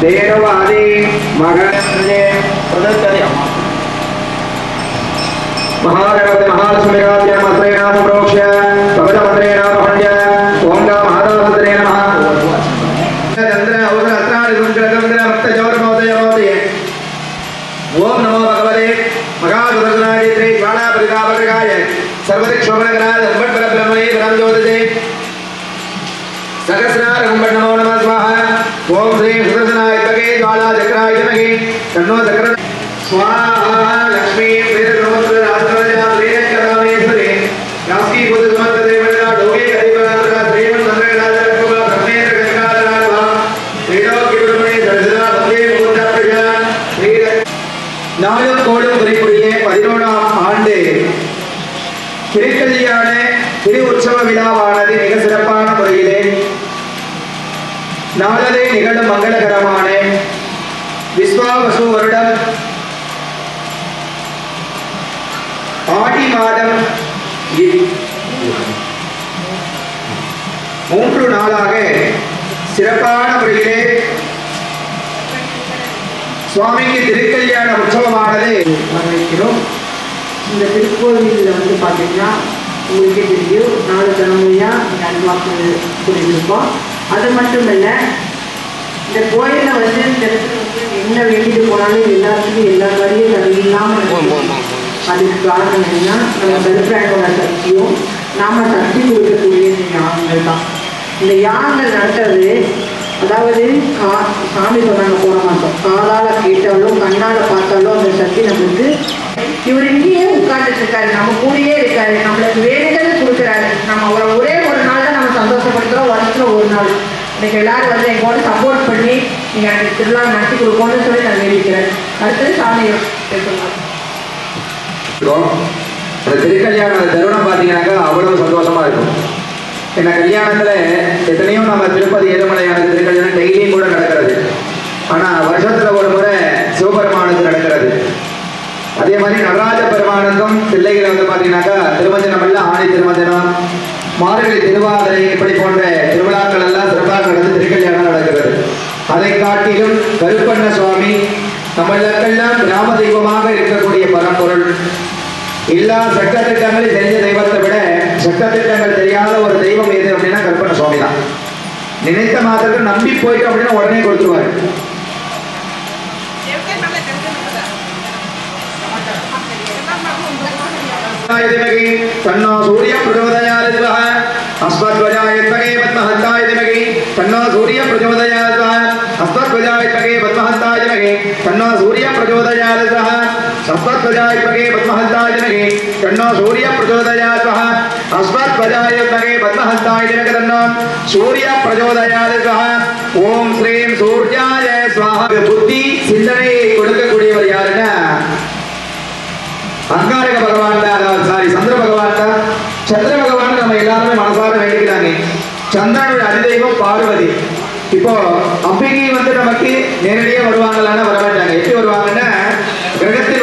தேரவாதி மகனே மகாகணபதி மகாலட்சுமிராஜ்யம் மந்திரேனா புரோக்ஷ பகத மந்திரேனா பகண்ட ஓங்கா மாதா மந்திரே நம சந்திர ஔதர அத்ராதி சுந்தர கந்திர மத்த ஜோர மோதய மோதய ஓம் நமோ பகவதே மகாபுரகுணாதி திரை ஜ்வாலா பரிதாபகாய சர்வதிக்ஷோபனகராஜ சம்பட் பரபிரமணே பரம் ஜோதிஜே சகசிராரகம் நமோ நம ஸ்வாஹ ஓம் ஸ்ரீ சுதர்சனாய தகே ஜுவாலா சக்கராய தமகே தன்னோ சக்கர ஸ்வாஹா லக்ஷ்மி பிரேத நமஸ்தர ராஜராஜா பிரேத கராமேஸ்வரே யாஸ்கி புது சமஸ்த தேவனா டோகே ஆண்டு. திரு உற்சவ விழாவானது மிக சிறப்பான நாளதே நிகழும் மங்களகரமான விஸ்வாவசு வருடம். ஆடி மாதம் மூன்று நாளாக சிறப்பான முறையிலே சுவாமிக்கு திருக்கல்யாண உற்சவமானது வரவேற்கிறோம். இந்த திருக்கோவிலில் வந்து பார்த்தீங்கன்னா உங்களுக்கே தெரியும் நாலு தலைமுறையாக இந்த அல்வாக்கு சொல்லியிருக்கோம் அது மட்டும் இல்லை இந்த கோயிலில் வந்து என்ன வேண்டிட்டு போனாலும் எல்லாத்துக்கும் எல்லா வழியும் அது இல்லாமல் அதுக்கு காரணம் என்னன்னா நம்ம பெருப்பிராண்டோட சக்தியும் நாம சக்தி கொடுக்கக்கூடிய யாகங்கள் தான். இந்த யாகங்கள் நடத்துறது அதாவது கா சாமி சொன்னாங்க போட மாட்டோம் காதால கேட்டாலும் கண்ணால பார்த்தாலும் அந்த சக்தி நம்மளுக்கு இவர் இங்கேயே உட்கார்ந்துட்டு இருக்காரு நம்ம கூடயே இருக்காரு நம்மளுக்கு வேண்டுதல் கொடுக்குறாரு நம்ம அவரை ஒரே ஒரு நாள் தான் நம்ம சந்தோஷப்படுத்துறோம் வருஷத்துல ஒரு நாள் இன்னைக்கு எல்லாரும் வந்து எங்கோட சப்போர்ட் பண்ணி நீங்க அந்த திருவிழா நடத்தி கொடுக்கணும்னு சொல்லி நான் வேண்டிக்கிறேன் அடுத்தது சாமி பேசலாம் அந்த திருக்கல்யாண தருணம் பார்த்தீங்கன்னாக்கா அவ்வளவு சந்தோஷமா இருக்கும். ஏன்னா கல்யாணத்தில் எத்தனையோ நம்ம திருப்பதி ஏழுமலையான திருக்கல்யாணம் டெய்லியும் கூட நடக்கிறது. ஆனால் வருஷத்தில் ஒரு முறை சிவபெருமானுக்கு நடக்கிறது. அதே மாதிரி நடராஜ பெருமானுக்கும் பிள்ளைகளை வந்து பார்த்தீங்கன்னாக்கா திருமஞ்சனம் இல்லை ஆணி திருமஞ்சனம் மார்கழி திருவாதிரை இப்படி போன்ற திருவிழாக்கள் எல்லாம் சிறப்பாக நடந்து திருக்கல்யாணம் நடக்கிறது. அதை காட்டிலும் கருப்பண்ண சுவாமி தமிழர்களெல்லாம் கிராம தெய்வமாக இருக்கக்கூடிய பரம்பொருள். எல்லா சட்ட திட்டங்களை தெரிஞ்ச தெய்வத்தை விட சட்ட திட்டங்கள் தெரியாத ஒரு தெய்வம் எது அப்படின்னா கருப்பண்ண சுவாமி தான். நினைத்த மாத்திரத்தில் நம்பி போயிட்டோம் அப்படின்னா உடனே கொடுத்துருவாரு. தன்னா சூரிய கண்ணோ சூரிய பிரச்சோதயாத சஹ சஸ்வத்வஜாய பகே பத்மஹந்தாய ஜனகே கண்ணோ சூரிய பிரச்சோதயாத சஹ அஸ்வத்வஜாய பகே பத்மஹந்தாய ஜனக தன்னோ சூரிய பிரச்சோதயாத சஹ ஓம் ஸ்ரீம் சூர்யாய சுவாஹ புத்தி சிந்தனையை கொடுக்கக்கூடியவர் யாருன்னா அங்காரக பகவான் தான் சாரி சந்திர பகவான் தான் சந்திர பகவான் நம்ம எல்லாருமே மனசார வேண்டிக்கிறாங்க சந்திரனுடைய அதிதெய்வம் பார்வதி இப்போ அம்பிகை வந்து நமக்கு நேரடியாக வருவாங்களான்னு வர மாட்டாங்க எப்படி வருவாங்கன்னா கிரகத்தின்